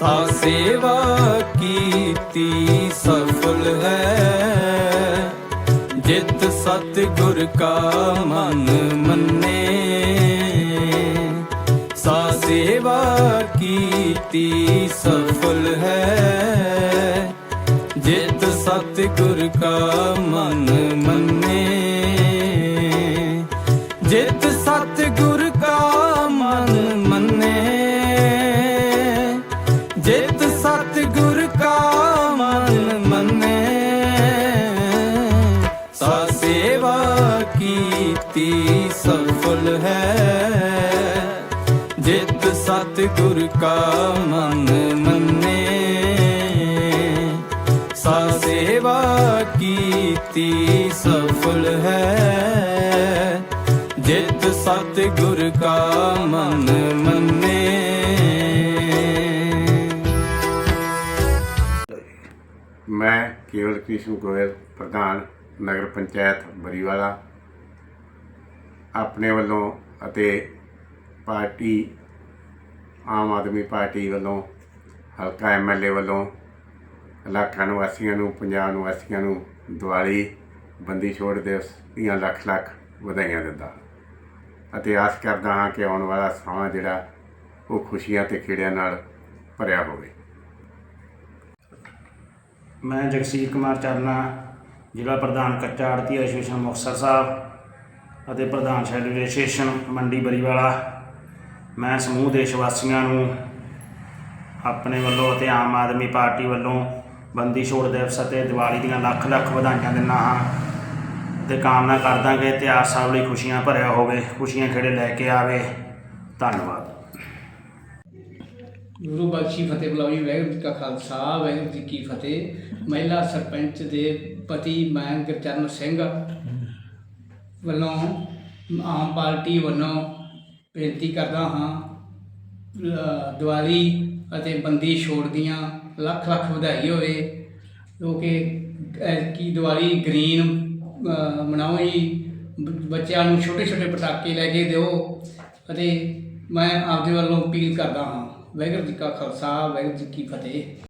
ਸਾ ਸੇਵਾ ਕੀਤੀ ਸਫਲ ਹੈ। ਜਿਤ ਸਤਿਗੁਰ ਕਾ ਮਨ ਮੰਨੇ। ਸਾ ਸੇਵਾ ਕੀਤੀ ਸਫਲ ਹੈ। ਜਿਤ ਸਤਿਗੁਰ ਕਾ ਮਨ ਮੰਨੇ। ਜਿਤ ਮਨ ਮੰਨੇ। ਸਾ ਸੇਵਾ ਕੀਤੀ ਸਫਲ ਹੈ। ਜਿਤ ਸਤਿਗੁਰ ਕਾ ਮਨ ਮੰਨੇ। ਸਾ ਸੇਵਾ ਕੀਤੀ ਸਫਲ ਹੈ। ਜਿਤ ਸਤਿਗੁਰ ਕਾ ਮਨ ਮੰਨੇ। ਕੇਵਲ ਕ੍ਰਿਸ਼ਨ ਗੋਇਲ ਪ੍ਰਧਾਨ ਨਗਰ ਪੰਚਾਇਤ ਬਰੀਵਾਲਾ ਆਪਣੇ ਵੱਲੋਂ ਅਤੇ ਪਾਰਟੀ ਆਮ ਆਦਮੀ ਪਾਰਟੀ ਵੱਲੋਂ, ਹਲਕਾ ਐਮਐਲਏ ਵੱਲੋਂ ਇਲਾਕਾ ਨਿਵਾਸੀਆਂ ਨੂੰ ਪੰਜਾਬ ਨਿਵਾਸੀਆਂ ਨੂੰ ਦੀਵਾਲੀ ਬੰਦੀ ਛੋੜ ਦਿਵਸ ਦੀਆਂ ਲੱਖ ਲੱਖ ਵਧਾਈਆਂ ਦਿੰਦਾ ਅਤੇ ਆਸ ਕਰਦਾ ਹਾਂ ਕਿ ਆਉਣ ਵਾਲਾ ਸਮਾਂ ਜਿਹੜਾ ਉਹ ਖੁਸ਼ੀਆਂ ਤੇ ਖੇੜਿਆਂ ਨਾਲ ਭਰਿਆ ਹੋਵੇ। ਮੈਂ ਜਗਸੀਰ ਕੁਮਾਰ ਚਰਨਾ, ਜ਼ਿਲ੍ਹਾ ਪ੍ਰਧਾਨ ਕੱਚਾ ਆੜਤੀ ਐਸੋਸੀਏਸ਼ਨ ਮੁਕਤਸਰ ਸਾਹਿਬ ਅਤੇ ਪ੍ਰਧਾਨ ਸ਼ੈਡਿਊਲ ਐਸੋਸੀਏਸ਼ਨ ਮੰਡੀ ਬਰੀਵਾਲਾ। ਮੈਂ ਸਮੂਹ ਦੇਸ਼ ਵਾਸੀਆਂ ਨੂੰ ਆਪਣੇ ਵੱਲੋਂ ਅਤੇ ਆਮ ਆਦਮੀ ਪਾਰਟੀ ਵੱਲੋਂ ਬੰਦੀ ਛੋੜ ਦਿਵਸ ਅਤੇ ਦੀਵਾਲੀ ਦੀਆਂ ਲੱਖ ਲੱਖ ਵਧਾਈਆਂ ਦਿੰਦਾ ਹਾਂ ਤੇ ਕਾਮਨਾ ਕਰਦਾ ਕਿ ਇਤਿਹਾਸ ਸਭ ਲਈ ਖੁਸ਼ੀਆਂ ਭਰਿਆ ਹੋਵੇ, ਖੁਸ਼ੀਆਂ ਖੇੜੇ ਲੈ ਕੇ ਆਵੇ। ਧੰਨਵਾਦ। ਗੁਰੂ ਬਖਸ਼ੀ ਫਤਿਹ ਬੁਲਾਵੀ ਵਾਹਿਗੁਰੂ ਜੀ ਕਾ ਖਾਲਸਾ, ਵਾਹਿਗੁਰੂ ਜੀ ਕੀ ਫਤਿਹ। ਮਹਿਲਾ ਸਰਪੰਚ ਦੇ ਪਤੀ ਮੈਂ ਗੁਰਚਰਨ ਸਿੰਘ ਵੱਲੋਂ ਆਮ ਪਾਰਟੀ ਵੱਲੋਂ ਬੇਨਤੀ ਕਰਦਾ ਹਾਂ ਦੀਵਾਲੀ ਅਤੇ ਬੰਦੀ ਛੋੜ ਦੀਆਂ ਲੱਖ ਲੱਖ ਵਧਾਈ ਹੋਵੇ, ਜੋ ਕਿ ਕੀ ਦੀਵਾਲੀ ਗ੍ਰੀਨ ਮਨਾਓ ਜੀ। ਬ- ਬੱਚਿਆਂ ਨੂੰ ਛੋਟੇ ਛੋਟੇ ਪਟਾਕੇ ਲੈ ਕੇ ਦਿਓ ਅਤੇ ਮੈਂ ਆਪਦੇ ਵੱਲੋਂ ਅਪੀਲ ਕਰਦਾ ਹਾਂ। ਵਾਹਿਗੁਰੂ ਜੀ ਕਾ ਖਾਲਸਾ ਵਾਹਿਗੁਰੂ ਜੀ ਕੀ ਫਤਿਹ।